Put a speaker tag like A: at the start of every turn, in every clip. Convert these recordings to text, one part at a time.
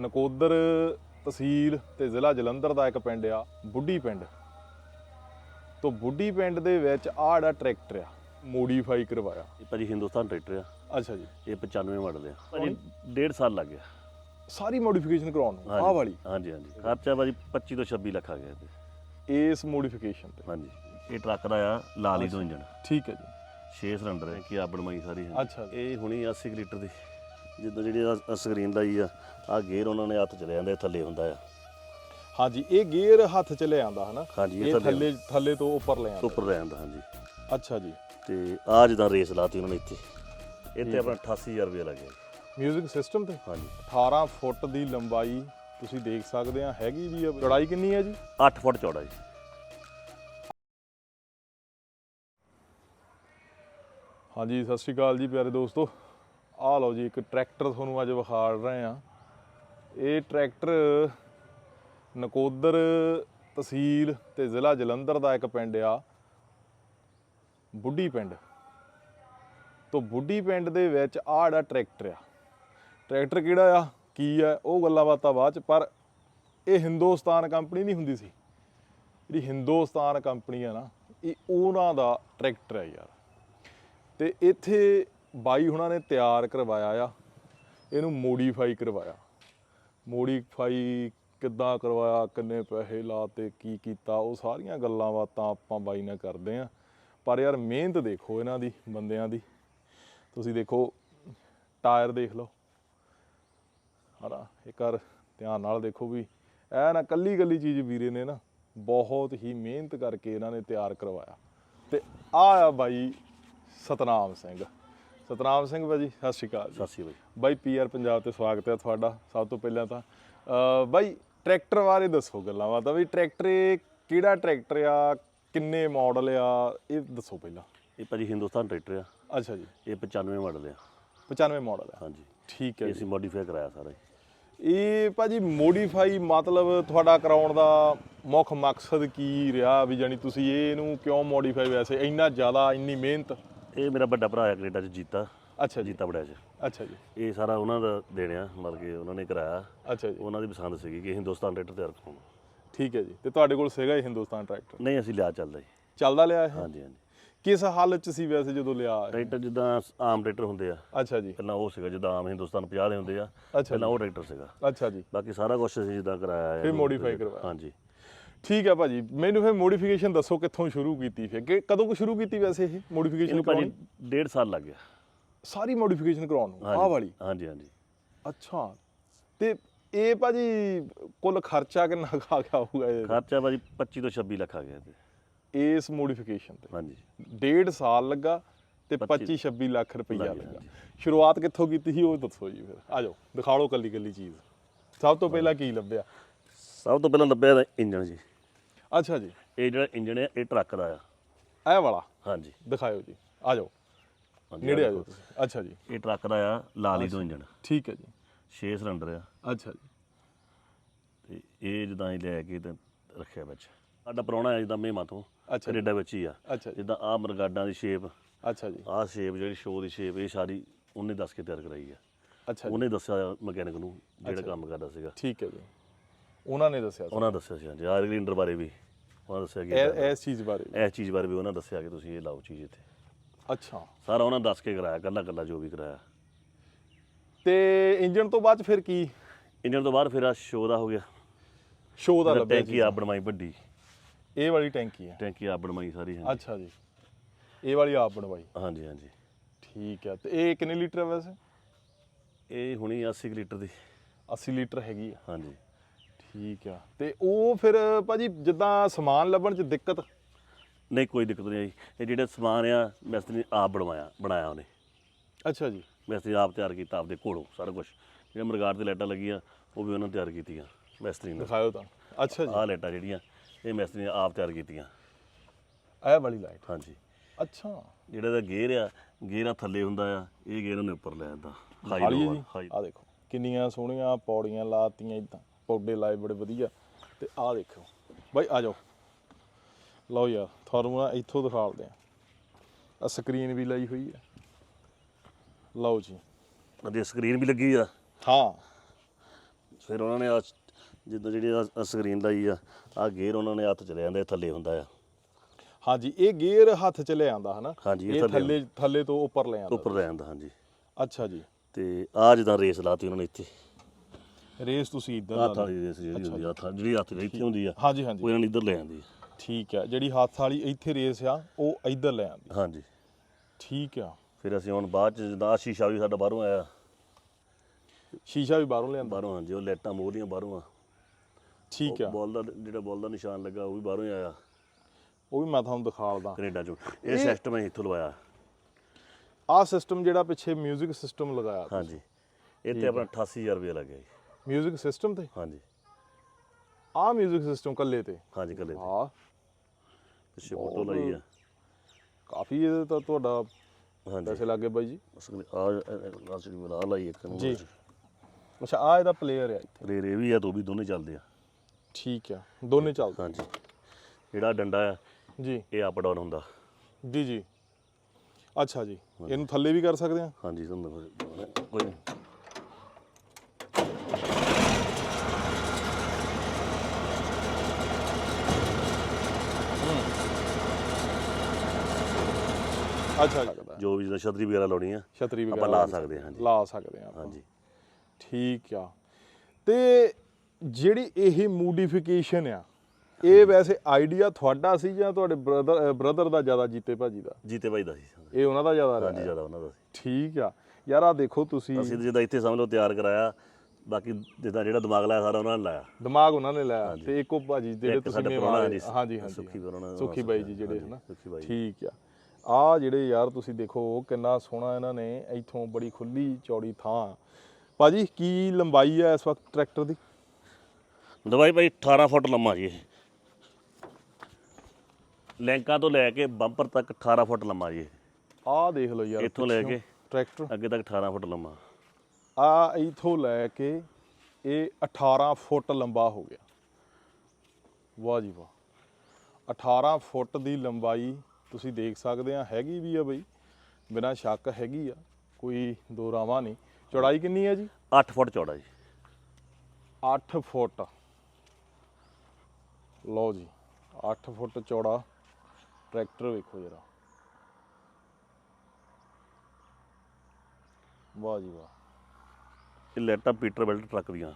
A: ਨਕੋਦਰ ਤਹਿਸੀਲ ਤੇ ਜ਼ਿਲ੍ਹਾ ਜਲੰਧਰ ਦਾ ਇੱਕ ਪਿੰਡ ਆ ਬੁੱਢੀ ਪਿੰਡ। ਤੋਂ ਬੁੱਢੀ ਪਿੰਡ ਦੇ ਵਿੱਚ ਆਹ ਜਿਹੜਾ ਟਰੈਕਟਰ ਆ ਮੋਡੀਫਾਈ ਕਰਵਾਇਆ।
B: ਇਹ ਭਾਜੀ ਹਿੰਦੁਸਤਾਨ ਟਰੈਕਟਰ ਆ।
A: ਅੱਛਾ ਜੀ।
B: ਇਹ 95 ਮਾਡਲ ਆ। ਭਾਜੀ ਡੇਢ ਸਾਲ ਲੱਗ ਗਿਆ।
A: ਸਾਰੀ ਮੋਡੀਫਿਕੇਸ਼ਨ ਕਰਾਉਣ ਨੂੰ ਆਹ ਵਾਲੀ।
B: ਹਾਂਜੀ ਹਾਂਜੀ। ਖਰਚਾ ਭਾਜੀ 25 ਤੋਂ 26 ਲੱਖ ਆ ਗਿਆ ਇਹਦੇ।
A: ਇਸ ਮੋਡੀਫਿਕੇਸ਼ਨ ਤੇ।
B: ਹਾਂਜੀ। ਇਹ ਟਰੱਕ ਦਾ ਆ ਲਾਲੀ ਤੋਂ ਇੰਜਣ।
A: ਠੀਕ ਹੈ ਜੀ।
B: 6 ਸਿਲੰਡਰ ਹੈ ਕਿ ਆਪਣ ਮਈ ਸਾਰੀ। ਹੈ।
A: ਅੱਛਾ ਜੀ।
B: ਇਹ ਹੁਣੀ 80 ਕੁ ਲੀਟਰ ਦੀ। ਜਿੱਦਾਂ ਜਿਹੜੀ ਸਕਰੀਨ ਦਾ ਹੀ ਆ ਆ ਗੇਅਰ ਉਹਨਾਂ ਨੇ ਹੱਥ ਚ ਲਿਆ ਜਾਂਦਾ ਇਹ ਥੱਲੇ ਹੁੰਦਾ ਆ।
A: ਹਾਂਜੀ ਇਹ ਗੇਅਰ ਹੱਥ ਚ ਲੈ ਆਂਦਾ ਹਨਾ?
B: ਹਾਂਜੀ, ਇਹ
A: ਇਹ
B: ਥੱਲੇ-
A: ਥੱਲੇ ਥੱਲੇ ਤੋਂ ਉੱਪਰ ਲੈ ਆਂਦਾ।
B: ਉੱਪਰ ਰਹਿ ਜਾਂਦਾ ਹਾਂਜੀ।
A: ਅੱਛਾ ਜੀ।
B: ਤੇ ਆ ਜਿੱਦਾਂ ਰੇਸ ਲਾਤੀ ਉਹਨਾਂ ਨੇ ਇੱਥੇ। ਇੱਥੇ ਆਪਣਾ 88000 ਰੁਪਏ ਲੱਗਿਆ।
A: ਮਿਊਜ਼ਿਕ ਸਿਸਟਮ ਤੇ?
B: ਹਾਂਜੀ।
A: 18 ਫੁੱਟ ਦੀ ਲੰਬਾਈ ਤੁਸੀਂ ਦੇਖ ਸਕਦੇ ਆ ਹੈਗੀ ਵੀ ਆ। ਚੌੜਾਈ ਕਿੰਨੀ ਹੈ ਜੀ?
B: 8 ਫੁੱਟ ਚੌੜਾ ਜੀ
A: ਹਾਂਜੀ ਸਤਿ ਸ਼੍ਰੀ ਅਕਾਲ ਜੀ ਪਿਆਰੇ ਦੋਸਤੋ। ਆਹ ਲਓ ਜੀ, ਇੱਕ ਟਰੈਕਟਰ ਤੁਹਾਨੂੰ ਅੱਜ ਵਿਖਾੜ ਰਹੇ ਆ ਇਹ ਟਰੈਕਟਰ ਨਕੋਦਰ ਤਹਿਸੀਲ ਤੇ ਜ਼ਿਲ੍ਹਾ ਜਲੰਧਰ ਦਾ ਇੱਕ ਪਿੰਡ ਆ, ਬੁੱਢੀ ਪਿੰਡ। ਤੋਂ ਬੁੱਢੀ ਪਿੰਡ ਦੇ ਵਿੱਚ ਆਹ ਜਿਹੜਾ ਟਰੈਕਟਰ ਆ, ਟਰੈਕਟਰ ਕਿਹੜਾ ਆ, ਕੀ ਆ, ਉਹ ਗੱਲਾਂ ਬਾਤਾਂ ਬਾਅਦ ਚ, ਪਰ ਇਹ ਹਿੰਦੁਸਤਾਨ ਕੰਪਨੀ ਨਹੀਂ ਹੁੰਦੀ ਸੀ। ਜਿਹੜੀ ਹਿੰਦੁਸਤਾਨ ਕੰਪਨੀ ਆ ਨਾ, ਇਹ ਉਹਨਾਂ ਦਾ ਟਰੈਕਟਰ ਹੈ ਯਾਰ। ਤੇ ਇੱਥੇ ਬਾਈ ਹੁਣਾਂ ਨੇ ਤਿਆਰ ਕਰਵਾਇਆ ਆ, ਇਹਨੂੰ ਮੋਡੀਫਾਈ ਕਰਵਾਇਆ। ਮੋਡੀਫਾਈ ਕਿੱਦਾਂ ਕਰਵਾਇਆ, ਕਿੰਨੇ ਪੈਸੇ ਲਾਤੇ, ਕੀ ਕੀਤਾ, ਉਹ ਸਾਰੀਆਂ ਗੱਲਾਂ ਬਾਤਾਂ ਆਪਾਂ ਬਾਈ ਨਾਲ ਕਰਦੇ ਆ। ਪਰ ਯਾਰ ਮਿਹਨਤ ਦੇਖੋ ਇਹਨਾਂ ਦੀ, ਬੰਦਿਆਂ ਦੀ। ਤੁਸੀਂ ਦੇਖੋ, ਟਾਇਰ ਦੇਖ ਲਓ। ਹਨਾ, ਇੱਕ ਵਾਰ ਧਿਆਨ ਨਾਲ ਦੇਖੋ ਵੀ, ਐ ਨਾ ਕੱਲੀ ਕੱਲੀ ਚੀਜ਼ ਵੀਰੇ ਨੇ ਨਾ ਬਹੁਤ ਹੀ ਮਿਹਨਤ ਕਰਕੇ ਇਹਨਾਂ ਨੇ ਤਿਆਰ ਕਰਵਾਇਆ। ਤੇ ਆ ਆ ਬਾਈ ਸਤਨਾਮ ਸਿੰਘ। ਸਤਨਾਮ ਸਿੰਘ ਭਾਜੀ ਸਤਿ ਸ਼੍ਰੀ ਅਕਾਲ
B: ਸਤਿ ਸ਼੍ਰੀ ਅਕਾਲ
A: ਬਾਈ ਪੀਆਰ ਪੰਜਾਬ ਤੇ ਸਵਾਗਤ ਹੈ ਤੁਹਾਡਾ ਸਭ ਤੋਂ ਪਹਿਲਾਂ ਤਾਂ ਬਾਈ ਟਰੈਕਟਰ ਬਾਰੇ ਦੱਸੋ ਗੱਲਾਂ ਬਾਤਾਂ ਵੀ ਟਰੈਕਟਰ ਇਹ ਕਿਹੜਾ ਟਰੈਕਟਰ ਆ ਕਿੰਨੇ ਮਾਡਲ ਆ ਇਹ ਦੱਸੋ ਪਹਿਲਾਂ।
B: ਇਹ ਭਾਜੀ ਹਿੰਦੁਸਤਾਨ ਟਰੈਕਟਰ ਆ।
A: ਅੱਛਾ ਜੀ।
B: ਇਹ 95 ਮਾਡਲ ਆ।
A: 95 ਮਾਡਲ ਆ।
B: ਹਾਂਜੀ।
A: ਠੀਕ ਹੈ
B: ਇਹ ਅਸੀਂ ਮੋਡੀਫਾਈ ਕਰਾਇਆ ਸਾਰਾ।
A: ਇਹ ਭਾਜੀ ਮੋਡੀਫਾਈ ਮਤਲਬ ਤੁਹਾਡਾ ਕਰਾਉਣ ਦਾ ਮੁੱਖ ਮਕਸਦ ਕੀ ਰਿਹਾ ਵੀ ਜਾਨੀ ਤੁਸੀਂ ਇਹਨੂੰ ਕਿਉਂ ਮੋਡੀਫਾਈ ਵੈਸੇ ਇੰਨਾ ਜ਼ਿਆਦਾ ਇੰਨੀ ਮਿਹਨਤ
B: ਇਹ ਮੇਰਾ ਵੱਡਾ ਭਰਾ ਆ ਕੈਨੇਡਾ ਚ ਜੀਤਾ।
A: ਅੱਛਾ ਜੀ।
B: ਜੀਤਾ ਬੜਿਆ ਚ।
A: ਅੱਛਾ ਜੀ।
B: ਇਹ ਸਾਰਾ ਉਹਨਾਂ ਦਾ ਦੇਣਿਆ ਮਤਲਬ ਕਿ ਉਹਨਾਂ ਨੇ ਕਰਾਇਆ।
A: ਅੱਛਾ ਜੀ।
B: ਉਹਨਾਂ ਦੀ ਪਸੰਦ ਸੀਗੀ ਕਿ ਹਿੰਦੁਸਤਾਨ ਟਰੈਕਟਰ ਤਿਆਰ ਕਰਾਉਣਾ
A: ਠੀਕ ਹੈ ਜੀ। ਤੇ ਤੁਹਾਡੇ ਕੋਲ ਸੀਗਾ ਇਹ ਹਿੰਦੁਸਤਾਨ ਟਰੈਕਟਰ?
B: ਨਹੀਂ ਅਸੀਂ ਲਿਆ ਚੱਲਦਾ ਜੀ।
A: ਚੱਲਦਾ ਲਿਆ ਇਹ?
B: ਹਾਂਜੀ ਹਾਂਜੀ।
A: ਕਿਸ ਹਾਲਤ ਚ ਸੀ ਵੈਸੇ ਜਦੋਂ ਲਿਆ ਇਹ?
B: ਟਰੈਕਟਰ ਜਿੱਦਾਂ ਆਮ ਟਰੈਕਟਰ ਹੁੰਦੇ ਆ।
A: ਅੱਛਾ ਜੀ।
B: ਪਹਿਲਾਂ ਉਹ ਸੀਗਾ ਜਿੱਦਾਂ ਆਮ ਹਿੰਦੁਸਤਾਨ 50 ਦੇ ਹੁੰਦੇ ਆ।
A: ਅੱਛਾ
B: ਪਹਿਲਾਂ ਉਹ ਟਰੈਕਟਰ ਸੀਗਾ।
A: ਅੱਛਾ ਜੀ।
B: ਬਾਕੀ ਸਾਰਾ ਕੁਝ ਅਸੀਂ ਜਿੱਦਾਂ ਕਰਾਇਆ ਹੈ
A: ਫਿਰ modify ਕਰਵਾਇਆ।
B: ਹਾਂਜੀ।
A: ਠੀਕ ਹੈ ਭਾਜੀ ਮੈਨੂੰ ਫਿਰ ਮੋਡੀਫਿਕੇਸ਼ਨ ਦੱਸੋ ਕਿੱਥੋਂ ਸ਼ੁਰੂ ਕੀਤੀ ਫਿਰ? ਕਿ ਕਦੋਂ ਕੁ ਸ਼ੁਰੂ ਕੀਤੀ ਵੈਸੇ ਇਹ ਮੋਡੀਫਿਕੇਸ਼ਨ
B: ਇਹਨੂੰ
A: ਕਰਾਉਣੀ?
B: ਭਾਜੀ ਡੇਢ ਸਾਲ ਲੱਗ ਗਿਆ।
A: ਸਾਰੀ ਮੋਡੀਫਿਕੇਸ਼ਨ ਕਰਾਉਣ ਨੂੰ ਆਹ ਵਾਲੀ?
B: ਹਾਂਜੀ ਹਾਂਜੀ।
A: ਅੱਛਾ ਤੇ ਇਹ ਭਾਜੀ ਕੁੱਲ ਖਰਚਾ ਕਿੰਨਾ ਕੁ ਆ ਗਿਆ ਹੋਊਗਾ ਇਹ
B: ਖਰਚਾ ਭਾਜੀ 25 ਤੋਂ 26 ਲੱਖ ਆ ਗਿਆ ਤੇ
A: ਇਸ ਮੋਡੀਫਿਕੇਸ਼ਨ ਤੇ?
B: ਹਾਂਜੀ।
A: ਡੇਢ ਸਾਲ ਲੱਗਾ ਤੇ 25
B: 25
A: 26 ਲੱਖ ਰੁਪਈਆ
B: ਲੱਗ ਗਿਆ,
A: ਲੱਗਾ। ਸ਼ੁਰੂਆਤ ਕਿੱਥੋਂ ਕੀਤੀ ਸੀ ਉਹ ਦੱਸੋ ਜੀ ਫਿਰ। ਆ ਜਾਓ ਦਿਖਾ ਲਓ ਕੱਲੀ ਕੱਲੀ ਚੀਜ਼। ਸਭ ਤੋਂ ਪਹਿਲਾਂ ਕੀ ਲੱਭਿਆ?
B: ਸਭ ਤੋਂ ਪਹਿਲਾਂ ਲੱਭਿਆ ਇੰਜਣ ਜੀ।
A: ਅੱਛਾ ਜੀ।
B: ਇਹ ਜਿਹੜਾ ਇੰਜਣ ਹੈ ਇਹ ਟਰੱਕ ਦਾ ਆ।
A: ਇਹ ਵਾਲਾ?
B: ਹਾਂਜੀ।
A: ਦਿਖਾਇਓ ਜੀ। ਆ ਜਾਓ।
B: ਹਾਂਜੀ,
A: ਨੇੜੇ ਆ ਜਾਓ। ਤੁਸੀਂ। ਅੱਛਾ ਜੀ।
B: ਇਹ ਟਰੱਕ ਦਾ ਆ ਲਾਲੀ ਤੋਂ ਇੰਜਣ।
A: ਠੀਕ ਹੈ ਜੀ।
B: 6 ਸਿਲੰਡਰ ਆ।
A: ਅੱਛਾ ਜੀ।
B: ਤੇ ਇਹ ਜਿੱਦਾਂ ਹੀ ਲੈ ਕੇ ਤੇ ਰੱਖਿਆ ਵਿੱਚ। ਸਾਡਾ ਪ੍ਰਾਹੁਣਾ ਹੈ ਜਿੱਦਾਂ ਮਹਿਮਾ ਤੋਂ।
A: ਅੱਛਾ ਜੀ।
B: ਕੈਨੇਡਾ ਵਿੱਚ ਹੀ ਆ।
A: ਅੱਛਾ ਜੀ।
B: ਜਿੱਦਾਂ ਆ ਮਰਗਾਡਾਂ ਦੀ ਸ਼ੇਪ
A: ਅੱਛਾ ਜੀ।
B: ਆਹ ਸ਼ੇਪ ਜਿਹੜੀ ਸ਼ੋਅ ਦੀ ਸ਼ੇਪ ਇਹ ਸਾਰੀ ਉਹਨੇ ਦੱਸ ਕੇ ਤਿਆਰ ਕਰਾਈ ਆ।
A: ਅੱਛਾ ਜੀ।
B: ਉਹਨੇ ਦੱਸਿਆ ਮਕੈਨਿਕ ਨੂੰ ਜਿਹੜਾ ਕੰਮ ਕਰਦਾ ਸੀਗਾ।
A: ਠੀਕ ਹੈ ਜੀ। ਉਹਨਾਂ ਨੇ ਦੱਸਿਆ ਸੀ।
B: ਉਹਨਾਂ ਦੱਸਿਆ ਸੀ ਹਾਂਜੀ। ਆਰ ਗ੍ਰਿੰਡਰ ਬਾਰੇ ਵੀ ਉਹਨਾਂ ਦੱਸਿਆ ਕਿ
A: ਇਹ ਇਸ ਚੀਜ਼ ਬਾਰੇ
B: ਇਸ ਚੀਜ਼ ਬਾਰੇ ਵੀ ਉਹਨਾਂ ਦੱਸਿਆ ਕਿ ਤੁਸੀਂ ਇਹ ਲਾਓ ਚੀਜ਼ ਇੱਥੇ।
A: ਅੱਛਾ।
B: ਸਾਰਾ ਉਹਨਾਂ ਦੱਸ ਕੇ ਕਰਾਇਆ ਕੱਲਾ ਕੱਲਾ ਜੋ ਵੀ ਕਰਾਇਆ।
A: ਤੇ ਇੰਜਨ ਤੋਂ ਬਾਅਦ 'ਚ ਫਿਰ ਕੀ?
B: ਇੰਜਨ ਤੋਂ ਬਾਅਦ ਫਿਰ ਆ ਸ਼ੋਅ ਦਾ ਹੋ ਗਿਆ।
A: ਸ਼ੋਅ ਦਾ ਲੱਭਿਆ
B: ਟੈਂਕੀ
A: ਜੀ
B: ਆ ਬਣਵਾਈ ਵੱਡੀ।
A: ਇਹ ਵਾਲੀ ਟੈਂਕੀ ਹੈ।
B: ਟੈਂਕੀ ਆ ਬਣਵਾਈ ਸਾਰੀ ਹਾਂਜੀ।
A: ਅੱਛਾ ਜੀ। ਇਹ ਵਾਲੀ ਆਪ ਬਣਵਾਈ।
B: ਹਾਂਜੀ ਹਾਂਜੀ।
A: ਠੀਕ ਹੈ। ਤੇ ਇਹ ਕਿੰਨੇ ਲੀਟਰ ਹੈ ਵੈਸੇ?
B: ਇਹ ਹੁਣੀ 80 ਕੁ ਲੀਟਰ ਦੀ।
A: 80 ਲੀਟਰ ਹੈਗੀ ਆ।
B: ਹਾਂਜੀ।
A: ਠੀਕ ਆ। ਤੇ ਉਹ ਫਿਰ ਭਾਜੀ ਜਿੱਦਾਂ ਸਮਾਨ ਲੱਭਣ 'ਚ ਦਿੱਕਤ?
B: ਨਹੀਂ ਕੋਈ ਦਿੱਕਤ ਨਹੀਂ ਆਈ। ਇਹ ਜਿਹੜਾ ਸਮਾਨ ਆ ਮਿਸਤਰੀ ਨੇ ਆਪ ਬਣਵਾਇਆ ਬਣਾਇਆ ਉਹਨੇ।
A: ਅੱਛਾ ਜੀ।
B: ਮਿਸਤਰੀ ਆਪ ਤਿਆਰ ਕੀਤਾ ਆਪਦੇ ਕੋਲੋਂ ਸਾਰਾ ਕੁਝ ਜਿਹੜੇ ਮਰਗਾੜ ਤੇ ਲਾਈਟਾਂ ਲੱਗੀਆਂ ਉਹ ਵੀ ਉਹਨਾਂ ਤਿਆਰ ਕੀਤੀਆਂ ਮਿਸਤਰੀ ਨੇ।
A: ਦਿਖਾਇਓ ਤਾਂ। ਅੱਛਾ ਜੀ।
B: ਆਹ ਲਾਈਟਾਂ ਜਿਹੜੀਆਂ ਇਹ ਮਿਸਤਰੀ ਨੇ ਆਪ ਤਿਆਰ ਕੀਤੀਆਂ।
A: ਇਹ ਵਾਲੀ ਲਾਈਟ?
B: ਹਾਂਜੀ।
A: ਅੱਛਾ।
B: ਜਿਹੜਾ ਦਾ ਗੇਅਰ ਆ ਗੇਅਰ ਥੱਲੇ ਹੁੰਦਾ ਆ ਇਹ ਗੇਅਰ ਉਹਨੇ ਉੱਪਰ ਲੈ ਜਾਂਦਾ ਹਾਈ
A: ਆ ਦੇਖੋ ਕਿੰਨੀਆਂ ਸੋਹਣੀਆਂ ਪੌੜੀਆਂ ਲਾਤੀਆਂ ਇਦਾਂ। ਪੌਡੇ ਲਾਏ ਬੜੇ ਵਧੀਆ ਤੇ ਆਹ ਦੇਖੋ ਬਾਈ ਆ ਜਾਓ। ਲਓ ਯਾਰ ਤੁਹਾਨੂੰ ਨਾ ਇੱਥੋਂ ਦਿਖਾਲਦੇ ਆ ਆ ਸਕਰੀਨ ਵੀ ਲਾਈ ਹੋਈ ਹੈ। ਲਓ ਜੀ।
B: ਉਹਦੀ ਸਕਰੀਨ ਵੀ ਲੱਗੀ ਆ।
A: ਹਾਂ।
B: ਫਿਰ ਉਹਨਾਂ ਨੇ ਆ ਜਿੱਦਾਂ ਜਿਹੜੀ ਆ ਸਕਰੀਨ ਲਾਈ ਆ ਆ ਗੇਅਰ ਉਹਨਾਂ ਨੇ ਹੱਥ ਚ ਲੈ ਇਹ ਥੱਲੇ ਹੁੰਦਾ ਆ।
A: ਹਾਂਜੀ ਇਹ ਗੇਅਰ ਹੱਥ 'ਚ ਲੈ ਆਂਦਾ ਹਨਾ?
B: ਹਾਂਜੀ, ਇਹ ਥੱਲੇ
A: ਥੱਲੇ ਤੋਂ ਉੱਪਰ ਲੈ ਆਂਦਾ।
B: ਉੱਪਰ ਲੈ ਜਾਂਦਾ ਹਾਂਜੀ।
A: ਅੱਛਾ ਜੀ।
B: ਤੇ ਆ ਜਿੱਦਾਂ ਰੇਸ ਲਾਤੀ ਉਹਨਾਂ ਨੇ ਇੱਥੇ।
A: ਰੇਸ ਤੁਸੀਂ ਇੱਧਰ
B: ਹੱਥ
A: ਲਾ
B: ਵਾਲੀ ਰੇਸ ਜਿਹੜੀ ਹੁੰਦੀ ਆ ਹੱਥ ਜਿਹੜੀ ਹੱਥ ਦੀ ਇੱਥੇ ਹੁੰਦੀ ਆ
A: ਹਾਂਜੀ
B: ਉਹ
A: ਹਾਂਜੀ
B: ਇਹਨਾਂ ਨੇ ਇੱਧਰ ਲੈ ਜਾਂਦੀ ਆ।
A: ਠੀਕ ਹੈ ਜਿਹੜੀ ਹੱਥ ਵਾਲੀ ਇੱਥੇ ਰੇਸ ਆ ਉਹ ਇੱਧਰ ਲੈ ਆਂਦੀ
B: ਹਾਂਜੀ।
A: ਠੀਕ ਆ।
B: ਫਿਰ ਅਸੀਂ ਹੁਣ ਬਾਅਦ ਚ ਜਿੱਦਾਂ ਆਹ ਸ਼ੀਸ਼ਾ ਵੀ ਸਾਡਾ ਬਾਹਰੋਂ ਆਇਆ।
A: ਸ਼ੀਸ਼ਾ ਵੀ ਬਾਹਰੋਂ ਲਿਆਂਦਾ।
B: ਬਾਹਰੋਂ ਹਾਂਜੀ ਉਹ ਲਾਈਟਾਂ ਮੋਹਰੀਆਂ ਬਾਹਰੋਂ ਆ।
A: ਠੀਕ ਆ।
B: ਬੋਲ ਦਾ ਜਿਹੜਾ ਬੋਲ ਦਾ ਨਿਸ਼ਾਨ ਲੱਗਾ ਉਹ ਵੀ ਬਾਹਰੋਂ ਹੀ ਆਇਆ।
A: ਉਹ ਵੀ ਮੈਂ ਤੁਹਾਨੂੰ ਦਿਖਾਲਦਾ।
B: ਕੈਨੇਡਾ ਚੋਂ। ਇਹ ਸਿਸਟਮ ਅਸੀਂ ਇੱਥੋਂ ਲਵਾਇਆ।
A: ਆਹ ਸਿਸਟਮ ਜਿਹੜਾ ਪਿੱਛੇ 뮤직 ਸਿਸਟਮ ਲਗਾਇਆ
B: ਹਾਂਜੀ। ਇਹ ਤੇ ਆਪਣਾ 88000 ਰੁਪਏ ਲੱਗਿਆ ਜੀ।
A: 뮤직 ਸਿਸਟਮ ਤੇ
B: ਹਾਂਜੀ
A: ਆਹ 뮤직 ਸਿਸਟਮ ਕੱਲੇ ਤੇ
B: ਹਾਂਜੀ ਕੱਲੇ ਤੇ।
A: ਹਾਂ
B: ਪਿੱਛੇ ਫੋਟੋ ਲਾਈ ਆ
A: ਕਾਫੀ ਇਹਦੇ ਤਾਂ ਤੁਹਾਡਾ
B: ਹਾਂਜੀ
A: ਪੈਸੇ ਲੱਗੇ ਬਾਈ ਜੀ
B: ਅਸਲ ਆ ਅਸਲ ਬਣਾ ਲਾਈ ਇੱਕ ਨੂੰ
A: ਜੀ। ਅੱਛਾ ਆ ਇਹਦਾ ਪਲੇਅਰ ਆ ਇੱਥੇ
B: ਰੇਰ ਇਹ ਵੀ ਆ ਤੋਂ ਵੀ ਦੋਨੇ ਚੱਲਦੇ ਆ
A: ਠੀਕ ਆ ਦੋਨੇ ਚੱਲਦੇ
B: ਹਾਂਜੀ ਜਿਹੜਾ ਡੰਡਾ ਆ
A: ਜੀ
B: ਇਹ ਅਪ ਡਾਊਨ ਹੁੰਦਾ
A: ਜੀ ਜੀ ਅੱਛਾ ਜੀ ਇਹਨੂੰ ਥੱਲੇ ਵੀ ਕਰ ਸਕਦੇ ਆ
B: ਹਾਂਜੀ ਤੁਹਾਨੂੰ ਫਿਰ ਕੋਈ ਨਹੀਂ
A: ਅੱਛਾ ਲੱਗਦਾ
B: ਜੋ ਵੀ ਛਤਰੀ ਵਗੈਰਾ ਲਾਉਣੀ ਆ
A: ਛਤਰੀ ਵਗੈਰਾ
B: ਆਪਾਂ ਲਾ ਸਕਦੇ ਹਾਂ
A: ਲਾ ਸਕਦੇ ਆਪਾਂ।
B: ਹਾਂਜੀ।
A: ਠੀਕ ਆ। ਤੇ ਜਿਹੜੀ ਇਹ ਮੋਡੀਫਿਕੇਸ਼ਨ ਆ ਇਹ ਵੈਸੇ ਆਈਡੀਆ ਤੁਹਾਡਾ ਸੀ ਜਾਂ ਤੁਹਾਡੇ ਬ੍ਰਦਰ ਬ੍ਰਦਰ ਦਾ ਜ਼ਿਆਦਾ ਜੀਤੇ ਭਾਜੀ ਦਾ?
B: ਜੀਤੇ ਭਾਈ ਦਾ ਸੀ।
A: ਇਹ ਉਹਨਾਂ ਦਾ ਜ਼ਿਆਦਾ
B: ਹਾਂਜੀ
A: ਰਿਹਾ
B: ਜ਼ਿਆਦਾ ਉਹਨਾਂ ਦਾ ਸੀ।
A: ਠੀਕ ਆ। ਯਾਰ ਆ ਦੇਖੋ ਤੁਸੀਂ।
B: ਅਸੀਂ ਜਿੱਦਾਂ ਇੱਥੇ ਸਮਝ ਲਓ ਤਿਆਰ ਕਰਾਇਆ ਬਾਕੀ ਜਿੱਦਾਂ ਜਿਹੜਾ ਦਿਮਾਗ ਲਾਇਆ ਸਾਰਾ ਉਹਨਾਂ ਨੇ ਲਾਇਆ।
A: ਦਿਮਾਗ ਉਹਨਾਂ ਨੇ ਲਾਇਆ। ਤੇ ਇੱਕੋ ਭਾਜੀ ਜਿਹੜੇ ਤੁਸੀਂ ਹਾਂਜੀ
B: ਹਾਂਜੀ, ਸੁੱਖੀ
A: ਬਾਈ ਜੀ ਜਿਹੜੇ ਹਨਾ।
B: ਸੁੱਖੀ ਬਾਈ।
A: ਠੀਕ ਆ। ਆ ਜਿਹੜੇ ਯਾਰ ਤੁਸੀਂ ਦੇਖੋ ਕਿੰਨਾ ਸੋਹਣਾ ਇਹਨਾਂ ਨੇ ਇੱਥੋਂ ਬੜੀ ਖੁੱਲੀ ਚੌੜੀ ਥਾਂ। ਭਾਜੀ ਕੀ ਲੰਬਾਈ ਹੈ ਇਸ ਵਕਤ ਟਰੈਕਟਰ ਦੀ?
B: ਦਵਾਈ ਭਾਈ 18 ਫੁੱਟ ਲੰਮਾ ਜੀ ਇਹ। ਲੈਂਕਾਂ ਤੋਂ ਲੈ ਕੇ ਬੰਪਰ ਤੱਕ 18 ਫੁੱਟ ਲੰਮਾ ਜੀ ਇਹ।
A: ਆਹ ਦੇਖ ਲਓ ਯਾਰ
B: ਇੱਥੋਂ ਲੈ
A: ਪਿੱਛੋਂ
B: ਕੇ
A: ਟਰੈਕਟਰ।
B: ਅੱਗੇ ਤੱਕ 18 ਫੁੱਟ ਲੰਮਾ।
A: ਆ ਇਥੋਂ ਲੈ ਕੇ ਇਹ 18 ਫੁੱਟ ਲੰਬਾ ਹੋ ਗਿਆ। ਵਾਹ ਜੀ ਵਾਹ। 18 ਫੁੱਟ ਦੀ ਲੰਬਾਈ ਤੁਸੀਂ ਦੇਖ ਸਕਦੇ ਆ ਹੈਗੀ ਵੀ ਆ ਬਈ। ਬਿਨਾਂ ਸ਼ੱਕ ਹੈਗੀ ਆ ਕੋਈ ਦੋ ਰਾਵਾਂ ਨਹੀਂ। ਚੌੜਾਈ ਕਿੰਨੀ ਹੈ ਜੀ?
B: 8 ਫੁੱਟ ਚੌੜਾ ਜੀ।
A: 8 ਫੁੱਟ। ਲਓ ਜੀ 8 ਫੁੱਟ ਚੌੜਾ ਟਰੈਕਟਰ ਵੇਖੋ ਜਰਾ। ਵਾਹ ਜੀ ਵਾਹ।
B: ਇਹ ਲੈਟਾ ਪੀਟਰ ਬੈਲਟ ਟਰੱਕ ਦੀਆਂ।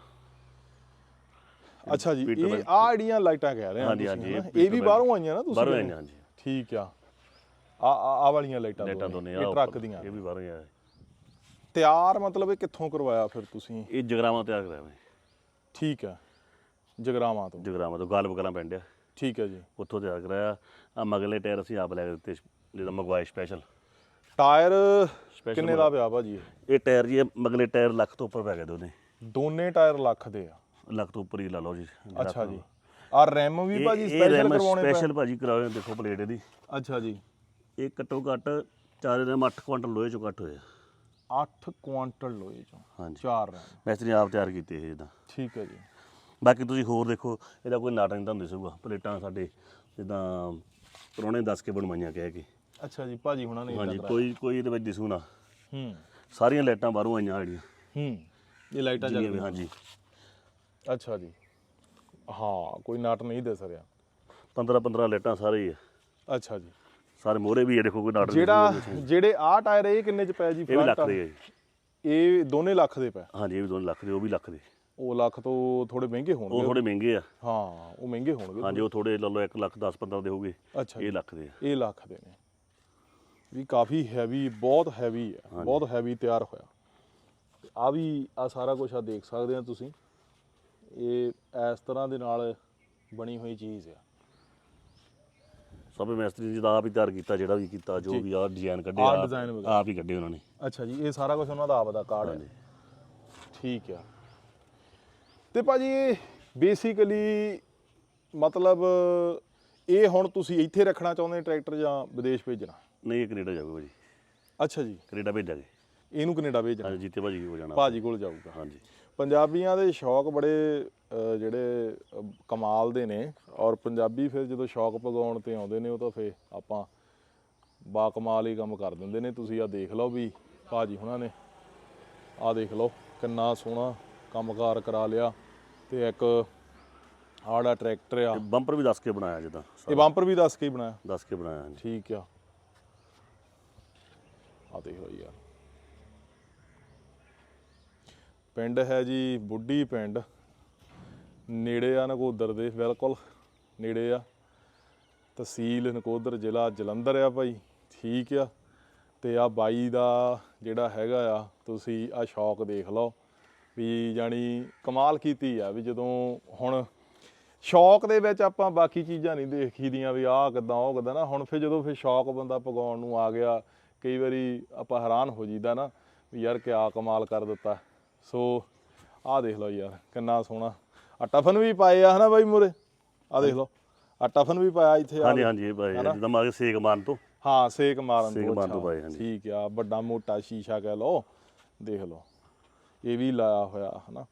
A: ਅੱਛਾ ਜੀ। ਇਹ ਆ ਜਿਹੜੀਆਂ ਲਾਈਟਾਂ ਕਹਿ ਰਹੇ ਆ
B: ਹਾਂਜੀ, ਹਾਂਜੀ, ਇਹ
A: ਵੀ। ਬਾਹਰੋਂ ਆਈਆਂ ਨਾ ਤੁਸੀਂ?
B: ਬਾਹਰੋਂ ਆਈਆਂ, ਹਾਂਜੀ।
A: ਠੀਕ ਆ। ਆ ਆ ਵਾਲੀਆਂ ਲਾਈਟਾਂ
B: ਲੈਟਾਂ
A: ਦੋਨੇ,
B: ਆ
A: ਇਹ ਟਰੱਕ ਦੀਆਂ
B: ਇਹ ਵੀ ਬਾਹਰੋਂ ਹੀ ਆਇਆ
A: ਤਿਆਰ ਮਤਲਬ ਇਹ ਕਿੱਥੋਂ ਕਰਵਾਇਆ ਫਿਰ ਤੁਸੀਂ?
B: ਇਹ ਜਗਰਾਵਾਂ ਤਿਆਰ ਕਰਾਇਆ ਮੈਂ।
A: ਠੀਕ ਆ ਜਗਰਾਵਾਂ ਤੋਂ।
B: ਜਗਰਾਵਾਂ ਤੋਂ ਗਾਲਬ ਕਲਾਂ ਪਿੰਡ ਆ
A: ਠੀਕ ਹੈ ਜੀ।
B: ਉੱਥੋਂ ਤਿਆਰ ਕਰਾਇਆ। ਆ ਮਗਲੇ ਟਾਇਰ ਅਸੀਂ ਆਪ ਲੈ ਕੇ ਦਿੱਤੇ ਜਿਹਦਾ ਮੰਗਵਾਏ ਸਪੈਸ਼ਲ
A: ਟਾਇਰ ਕਿੰਨੇ ਦਾ ਪਿਆ ਭਾਜੀ ਇਹ?
B: ਟਾਇਰ ਜੀ ਮਗਲੇ ਟਾਇਰ ਲੱਖ ਤੋਂ ਉੱਪਰ ਪੈ ਗਏ ਦੋਨੇ।
A: ਦੋਨੇ ਟਾਇਰ ਲੱਖ ਦੇ ਆ?
B: ਲੱਖ ਤੋਂ ਉੱਪਰ ਹੀ ਲਾ ਲਓ ਜੀ
A: ਅੱਛਾ ਜੀ। ਆ ਰੈਮ ਵੀ ਭਾਜੀ ਸਪੈਸ਼ਲ ਕਰਵਾਉਣੇ ਪਏ
B: ਸਪੈਸ਼ਲ ਭਾਜੀ ਕਰਾਏ ਦੇਖੋ ਪਲੇਟ ਇਹਦੀ।
A: ਅੱਛਾ ਜੀ।
B: ਇਹ ਘੱਟੋ ਘੱਟ ਚਾਰੇ ਦੇ 8 ਕੁਇੰਟਲ ਲੋਹੇ ਚੋਂ ਕੱਟ ਹੋਏ ਆ।
A: 8 ਕੁਆਂਟਲ ਲੋਏ ਚੋਂ
B: ਹਾਂਜੀ।
A: ਚਾਰ ਰੈਮ
B: ਮੈਸਤਰੀ ਆਪ ਤਿਆਰ ਕੀਤੇ ਇਹ ਜਿੱਦਾਂ।
A: ਠੀਕ ਹੈ ਜੀ।
B: ਬਾਕੀ ਤੁਸੀਂ ਹੋਰ ਦੇਖੋ ਇਹਦਾ ਕੋਈ ਨਾਟਕ ਨਹੀਂ ਤੁਹਾਨੂੰ ਦਿਸੂਗਾ। ਪਲੇਟਾਂ ਸਾਡੇ ਜਿੱਦਾਂ ਪੁਰਾਣੇ ਦੱਸ ਕੇ ਬਣਵਾਈਆਂ ਕਹਿ ਕੇ।
A: ਅੱਛਾ ਜੀ ਭਾਜੀ ਹੁਣਾਂ ਨੇ
B: ਹਾਂਜੀ ਕੋਈ ਕੋਈ ਇਹਦੇ ਵਿੱਚ ਦਿਸੂ ਨਾ।
A: ਹੂੰ।
B: ਸਾਰੀਆਂ ਲਾਈਟਾਂ ਬਾਹਰੋਂ ਆਈਆਂ ਜਿਹੜੀਆਂ।
A: ਹੂੰ ਇਹ ਲਾਈਟਾਂ
B: ਜਿੰਨੀਆਂ
A: ਜਗ
B: ਵੀ ਹਾਂਜੀ।
A: ਅੱਛਾ ਜੀ। ਹਾਂ ਕੋਈ ਨਾਟ ਨਹੀਂ ਦਿਸ ਰਿਹਾ।
B: 15 15 ਲਾਈਟਾਂ ਸਾਰੇ ਹੀ ਆ।
A: ਅੱਛਾ ਜੀ।
B: ਸਾਰੇ ਮੋਰੇ ਵੀ ਆ ਦੇਖੋ ਕੋਈ ਨਹੀਂ
A: ਜਿਹੜਾ। ਜਿਹੜੇ ਆਹ ਟਾਇਰ ਇਹ ਕਿੰਨੇ ਚ ਪਏ ਜੀ
B: ਇਹ ਵੀ ਲੱਖ? ਦੇ ਆ ਜੀ।
A: ਇਹ ਦੋਨੇ ਲੱਖ ਦੇ ਪਏ
B: ਹਾਂਜੀ ਇਹ ਵੀ 2 ਲੱਖ ਦੇ ਉਹ ਵੀ ਲੱਖ ਦੇ।
A: ਉਹ ਲੱਖ ਤੋਂ ਥੋੜੇ ਮਹਿੰਗੇ
B: ਉਹ
A: ਹੋਣਗੇ
B: ਥੋੜੇ ਮਹਿੰਗੇ ਆ।
A: ਹਾਂ ਉਹ ਮਹਿੰਗੇ ਹੋਣਗੇ
B: ਹਾਂਜੀ ਉਹ ਥੋੜੇ ਲਾ ਲਓ 1 ਲੱਖ 10 15 ਦੇ ਹੋਗੇ। ਇਹ ਲੱਖ ਦੇ ਆ।
A: ਇਹ ਲੱਖ ਦੇ ਨੇ। ਵੀ ਕਾਫੀ ਹੈਵੀ ਬਹੁਤ ਹੈਵੀ ਹੈ ਬਹੁਤ ਹੈਵੀ ਤਿਆਰ ਹੋਇਆ। ਆ ਵੀ ਆ ਸਾਰਾ ਕੁਝ ਆ ਦੇਖ ਸਕਦੇ ਆ ਤੁਸੀਂ। ਇਹ ਇਸ ਤਰ੍ਹਾਂ ਦੇ ਨਾਲ ਬਣੀ ਹੋਈ ਚੀਜ਼ ਆ।
B: ਸਭ ਮੈਸਤਰੀ ਜੀ ਦਾ ਆਪ ਹੀ ਤਿਆਰ ਕੀਤਾ ਜਿਹੜਾ ਵੀ ਕੀਤਾ ਜੋ ਵੀ ਆ ਡਿਜ਼ਾਈਨ ਕੱਢੇ
A: ਆਹ
B: ਆਪ-
A: design ਵਗੈਰਾ।
B: ਆਪ ਹੀ ਕੱਢੇ ਉਹਨਾਂ ਨੇ।
A: ਅੱਛਾ ਜੀ ਇਹ ਸਾਰਾ ਕੁਝ ਉਹਨਾਂ ਦਾ ਆਪਦਾ ਕਾਰਡ ਹੈ। ਠੀਕ ਆ। ਤੇ ਭਾਜੀ ਬੇਸਿਕਲੀ ਮਤਲਬ ਇਹ ਹੁਣ ਤੁਸੀਂ ਇੱਥੇ ਰੱਖਣਾ ਚਾਹੁੰਦੇ ਟਰੈਕਟਰ ਜਾਂ ਵਿਦੇਸ਼ ਭੇਜਣਾ?
B: ਨਹੀਂ ਇਹ ਕੈਨੇਡਾ ਜਾਊਗਾ ਜੀ
A: ਅੱਛਾ ਜੀ।
B: ਕੈਨੇਡਾ ਭੇਜਾਂਗੇ।
A: ਇਹਨੂੰ ਕੈਨੇਡਾ ਭੇਜਣਾ।
B: ਹਾਂਜੀ ਜੀਤੇ ਭਾਜੀ ਹੋ ਜਾਣਾ।
A: ਭਾਜੀ ਕੋਲ ਜਾਊਗਾ।
B: ਹਾਂਜੀ।
A: ਪੰਜਾਬੀਆਂ ਦੇ ਸ਼ੌਕ ਬੜੇ ਜਿਹੜੇ ਕਮਾਲ ਦੇ ਨੇ। ਔਰ ਪੰਜਾਬੀ ਫਿਰ ਜਦੋਂ ਸ਼ੌਕ ਪਗਾਉਣ ਤੇ ਆਉਂਦੇ ਨੇ ਉਹ ਤਾਂ ਫੇ ਆਪਾਂ ਬਾ ਕਮਾਲ ਹੀ ਕੰਮ ਕਰ ਦਿੰਦੇ ਨੇ। ਤੁਸੀਂ ਆ ਦੇਖ ਲਓ ਵੀ ਭਾਜੀ ਹੁਣਾਂ ਨੇ ਆ ਦੇਖ ਲਓ ਕਿੰਨਾ ਸੋਹਣਾ ਕੰਮਕਾਰ ਕਰਾ ਲਿਆ। ਤੇ ਇੱਕ ਆੜਾ ਟਰੈਕਟਰ ਆ।
B: ਬੰਪਰ ਵੀ ਦੱਸ ਕੇ ਬਣਾਇਆ ਜਿੱਦਾਂ
A: ਇਹ ਬੰਪਰ ਵੀ ਦੱਸ ਕੇ ਬਣਾਇਆ।
B: ਦੱਸ ਕੇ ਬਣਾਇਆ
A: ਠੀਕ ਆ। ਆ ਦੇਖ ਲਓ ਯਾਰ। ਪਿੰਡ ਹੈ ਜੀ, ਬੁੱਢੀ ਪਿੰਡ। ਨੇੜੇ ਆ ਨਕੋਦਰ ਦੇ, ਬਿਲਕੁਲ ਨੇੜੇ ਆ। ਤਹਿਸੀਲ ਨਕੋਦਰ ਜ਼ਿਲ੍ਹਾ ਜਲੰਧਰ ਆ ਭਾਈ, ਠੀਕ ਆ। ਤੇ ਆ ਬਾਈ ਦਾ ਜਿਹੜਾ ਹੈਗਾ ਆ, ਤੁਸੀਂ ਆ ਸ਼ੌਕ ਦੇਖ ਲਓ ਵੀ ਜਾਣੀ ਕਮਾਲ ਕੀਤੀ ਆ ਵੀ ਜਦੋਂ ਹੁਣ ਸ਼ੌਕ ਦੇ ਵਿੱਚ ਆਪਾਂ ਬਾਕੀ ਚੀਜ਼ਾਂ ਨਹੀਂ ਦੇਖੀਦੀਆਂ ਵੀ ਆਹ ਕਿਦਾਂ, ਉਹ ਕਿਦਾਂ ਨਾ। ਹੁਣ ਫਿਰ ਜਦੋਂ ਫਿਰ ਸ਼ੌਕ ਬੰਦਾ ਪਗਾਉਣ ਨੂੰ ਆ ਗਿਆ, ਕਈ ਵਾਰੀ ਆਪਾਂ ਹੈਰਾਨ ਹੋ ਜੀਦਾ ਨਾ ਵੀ ਯਾਰ ਕਿਆ ਕਮਾਲ ਕਰ ਦਿੱਤਾ। ਸੋ ਆਹ ਦੇਖ ਲਓ ਯਾਰ ਕਿੰਨਾ ਸੋਹਣਾ। ਆ ਟਫਨ ਵੀ ਪਾਏ ਆ ਹਨਾ ਬਾਈ ਮੂਰੇ ਆਹ ਦੇਖ ਲਓ ਆ ਟਫਨ ਵੀ ਪਾਇਆ ਇੱਥੇ
B: ਹਾਂਜੀ ਹਾਂਜੀ ਇਹ ਭਾਈ ਜਿੱਦਾਂ ਮਾਰ ਕੇ ਸੇਕ ਮਾਰਨ ਤੋਂ।
A: ਹਾਂ ਸੇਕ ਮਾਰਨ
B: ਸੇਕ
A: ਤੋਂ
B: ਮਾਰਨ ਤੋਂ। ਪਾਏ, ਹਾਂਜੀ।
A: ਠੀਕ ਆ ਵੱਡਾ ਮੋਟਾ ਸ਼ੀਸ਼ਾ ਕਹਿ ਲਓ। ਦੇਖ ਲਓ ਇਹ ਵੀ ਲਾਇਆ ਹੋਇਆ ਹਨਾ?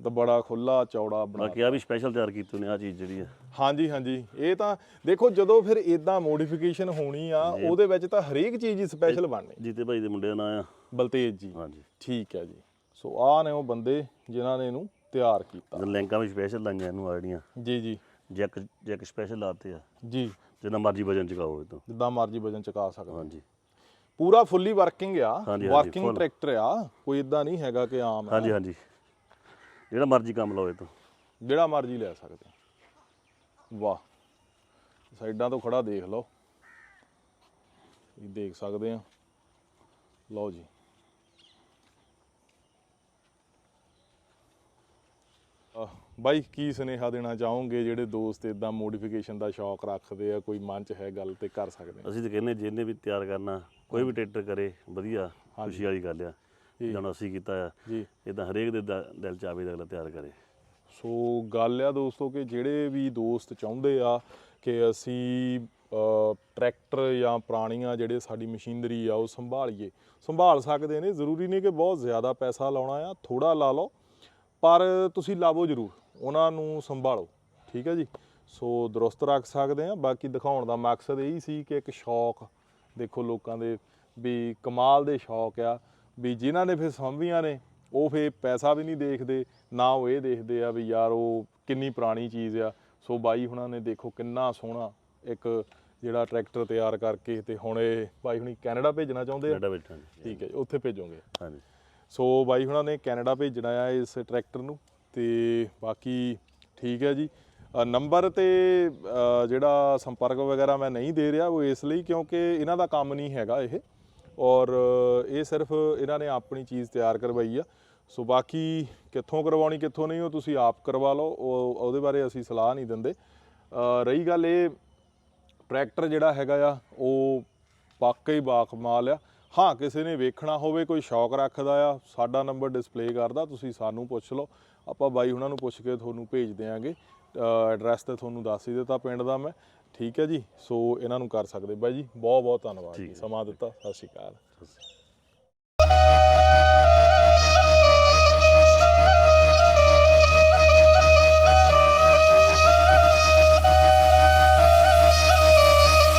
A: ਤਾਂ ਬੜਾ ਖੁੱਲਾ ਚੌੜਾ ਬਣਾ
B: ਬਾਕੀ ਆ ਵੀ ਸਪੈਸ਼ਲ ਤਿਆਰ ਕੀਤੀ ਉਹਨੇ ਆ ਚੀਜ਼ ਜਿਹੜੀ ਹੈ
A: ਹਾਂਜੀ ਹਾਂਜੀ। ਇਹ ਤਾਂ ਦੇਖੋ ਜਦੋਂ ਫਿਰ ਇਦਾਂ ਮੋਡੀਫਿਕੇਸ਼ਨ ਹੋਣੀ ਆ ਉਹਦੇ ਵਿੱਚ ਤਾਂ ਹਰੇਕ ਚੀਜ਼ ਹੀ ਸਪੈਸ਼ਲ ਬਣਨੀ।
B: ਜੀਤੇ ਭਾਈ ਦੇ ਮੁੰਡੇ ਦਾ ਨਾਂ ਆ।
A: ਬਲਤੇਜ ਜੀ।
B: ਹਾਂਜੀ।
A: ਠੀਕ ਹੈ ਜੀ। ਸੋ ਆਹ ਨੇ ਉਹ ਬੰਦੇ ਜਿਨ੍ਹਾਂ ਨੇ ਇਹਨੂੰ ਤਿਆਰ ਕੀਤਾ।
B: ਲਿੰਕਾਂ ਵੀ ਸਪੈਸ਼ਲ ਲਾਈਆਂ ਇਹਨੂੰ ਆ ਜਿਹੜੀਆਂ।
A: ਜੀ ਜੀ।
B: ਜੈਕ ਜੈਕ ਸਪੈਸ਼ਲ ਲਾਤੇ ਆ।
A: ਜੀ।
B: ਜਿੰਨਾ ਮਰਜ਼ੀ ਵਜਨ ਚਕਾਓ ਇਹ ਤੋਂ।
A: ਜਿੱਦਾਂ ਮਰਜ਼ੀ ਵਜਨ ਚੁਕਾ ਸਕਦੇ।
B: ਹਾਂਜੀ।
A: ਪੂਰਾ ਫੁੱਲੀ ਵਰਕਿੰਗ ਆ। ਵਰਕਿੰਗ। ਟਰੈਕਟਰ ਆ। ਕੋਈ ਇਦਾਂ ਨਹੀਂ ਹੈਗਾ ਕਿ ਆਮ ਆ।
B: ਹਾਂਜੀ ਹਾਂਜੀ। ਜਿਹੜਾ ਮਰਜ਼ੀ ਕੰਮ ਲਓ ਇਹ ਤੋਂ।
A: ਜਿਹੜਾ ਮਰਜ਼ੀ ਲੈ ਸਕਦੇ। ਵਾਹ। ਸਾਈਡਾਂ ਤੋਂ ਖੜਾ ਦੇਖ ਲਓ। ਇਹ ਦੇਖ ਸਕਦੇ ਆ। ਲਓ ਜੀ। ਬਾਈ ਕੀ ਸੁਨੇਹਾ ਦੇਣਾ ਚਾਹੋਗੇ ਜਿਹੜੇ ਦੋਸਤ ਇਦਾਂ ਮੋਡੀਫਿਕੇਸ਼ਨ ਦਾ ਸ਼ੌਕ ਰੱਖਦੇ ਆ ਕੋਈ ਮਨ ਚ ਹੈ ਗੱਲ ਤੇ ਕਰ ਸਕਦੇ ਆ?
B: ਅਸੀਂ ਤਾਂ ਕਹਿੰਦੇ ਜਿਹਨੇ ਵੀ ਤਿਆਰ ਕਰਨਾ ਕੋਈ ਵੀ ਟਰੈਕਟਰ ਕਰੇ ਵਧੀਆ ਖੁਸ਼ੀ ਵਾਲੀ ਗੱਲ ਆ। ਜਦੋਂ ਅਸੀਂ ਕੀਤਾ ਆ
A: ਜੀ।
B: ਇਦਾਂ ਹਰੇਕ ਦੇ ਦ- ਦਿਲ ਚ ਆਵੇ ਤਾਂ ਅਗਲਾ ਤਿਆਰ ਕਰੇ।
A: ਸੋ ਗੱਲ ਆ ਦੋਸਤੋ ਕਿ ਜਿਹੜੇ ਵੀ ਦੋਸਤ ਚਾਹੁੰਦੇ ਆ ਕਿ ਅਸੀਂ ਅ, ਟਰੈਕਟਰ ਜਾਂ ਪੁਰਾਣੀਆਂ ਜਿਹੜੇ ਸਾਡੀ ਮਸ਼ੀਨਰੀ ਆ ਉਹ ਸੰਭਾਲੀਏ। ਸੰਭਾਲ ਸਕਦੇ ਨੇ ਜ਼ਰੂਰੀ ਨਹੀਂ ਕਿ ਬਹੁਤ ਜ਼ਿਆਦਾ ਪੈਸਾ ਲਾਉਣਾ ਆ ਥੋੜਾ ਲਾ ਲਓ ਪਰ ਤੁਸੀਂ ਲਾਵੋ ਜ਼ਰੂਰ ਉਹਨਾਂ ਨੂੰ ਸੰਭਾਲੋ ਠੀਕ ਹੈ ਜੀ? ਸੋ ਦਰੁਸਤ ਰੱਖ ਸਕਦੇ ਆ ਬਾਕੀ ਦਿਖਾਉਣ ਦਾ ਮਕਸਦ ਇਹੀ ਸੀ ਕਿ ਇੱਕ ਸ਼ੌਕ ਦੇਖੋ ਲੋਕਾਂ ਦੇ ਵੀ ਕਮਾਲ ਦੇ ਸ਼ੌਕ ਆ ਵੀ ਜਿਨ੍ਹਾਂ ਨੇ ਫਿਰ ਸੰਭੀਆਂ ਨੇ ਉਹ ਫਿਰ ਪੈਸਾ ਵੀ ਨਹੀਂ ਦੇਖਦੇ ਨਾ ਉਹ ਇਹ ਦੇਖਦੇ ਆ ਵੀ ਯਾਰ ਉਹ ਕਿੰਨੀ ਪੁਰਾਣੀ ਚੀਜ਼ ਆ। ਸੋ ਬਾਈ ਹੁਣਾਂ ਨੇ ਦੇਖੋ ਕਿੰਨਾ ਸੋਹਣਾ ਇੱਕ ਜਿਹੜਾ ਟਰੈਕਟਰ ਤਿਆਰ ਕਰਕੇ ਤੇ ਹੁਣ ਇਹ ਬਾਈ ਹੁਣੀ ਕੈਨੇਡਾ ਭੇਜਣਾ ਚਾਹੁੰਦੇ ਆ?
B: ਕੈਨੇਡਾ
A: ਠੀਕ ਹੈ ਉੱਥੇ ਭੇਜੋਗੇ।
B: ਹਾਂਜੀ।
A: ਸੋ ਬਾਈ ਹੁਣਾਂ ਨੇ ਕੈਨੇਡਾ ਭੇਜਣਾ ਆ ਇਸ ਟਰੈਕਟਰ ਨੂੰ ਤੇ ਬਾਕੀ ਠੀਕ ਹੈ ਜੀ। ਨੰਬਰ ਤੇ ਜਿਹੜਾ ਸੰਪਰਕ ਵਗੈਰਾ ਮੈਂ ਨਹੀਂ ਦੇ ਰਿਹਾ ਉਹ ਇਸ ਲਈ ਕਿਉਂਕਿ ਇਹਨਾਂ ਦਾ ਕੰਮ ਨਹੀਂ ਹੈਗਾ ਇਹ। ਔਰ ਇਹ ਸਿਰਫ ਇਹਨਾਂ ਨੇ ਆਪਣੀ ਚੀਜ਼ ਤਿਆਰ ਕਰਵਾਈ ਆ। ਸੋ ਬਾਕੀ ਕਿੱਥੋਂ ਕਰਵਾਉਣੀ, ਕਿੱਥੋਂ ਨਹੀਂ ਉਹ ਤੁਸੀਂ ਆਪ ਕਰਵਾ ਲਓ ਉਹਦੇ ਬਾਰੇ ਅਸੀਂ ਸਲਾਹ ਨਹੀਂ ਦਿੰਦੇ। ਰਹੀ ਗੱਲ ਇਹ, ਟਰੈਕਟਰ ਜਿਹੜਾ ਹੈਗਾ ਆ, ਉਹ ਵਾਕਈ ਬਾਖਮਾਲ ਆ। ਹਾਂ ਕਿਸੇ ਨੇ ਵੇਖਣਾ ਹੋਵੇ ਕੋਈ ਸ਼ੌਕ ਰੱਖਦਾ ਆ ਸਾਡਾ ਨੰਬਰ ਡਿਸਪਲੇ ਕਰਦਾ ਤੁਸੀਂ ਸਾਨੂੰ ਪੁੱਛ ਲਓ। ਆਪਾਂ ਬਾਈ ਉਹਨਾਂ ਨੂੰ ਪੁੱਛ ਕੇ ਤੁਹਾਨੂੰ ਭੇਜ ਦਿਆਂਗੇ। ਐਡਰੈਸ ਤੇ ਤੁਹਾਨੂੰ ਦੱਸ ਹੀ ਦਿੱਤਾ ਪਿੰਡ ਦਾ ਮੈਂ। ਠੀਕ ਹੈ ਜੀ? ਸੋ ਇਹਨਾਂ ਨੂੰ ਕਰ ਸਕਦੇ। ਬਾਈ ਜੀ ਬਹੁਤ ਬਹੁਤ ਧੰਨਵਾਦ ਜੀ। ਸਮਾਂ ਦਿੱਤਾ।
B: ਸਤਿ ਸ਼੍ਰੀ ਅਕਾਲ।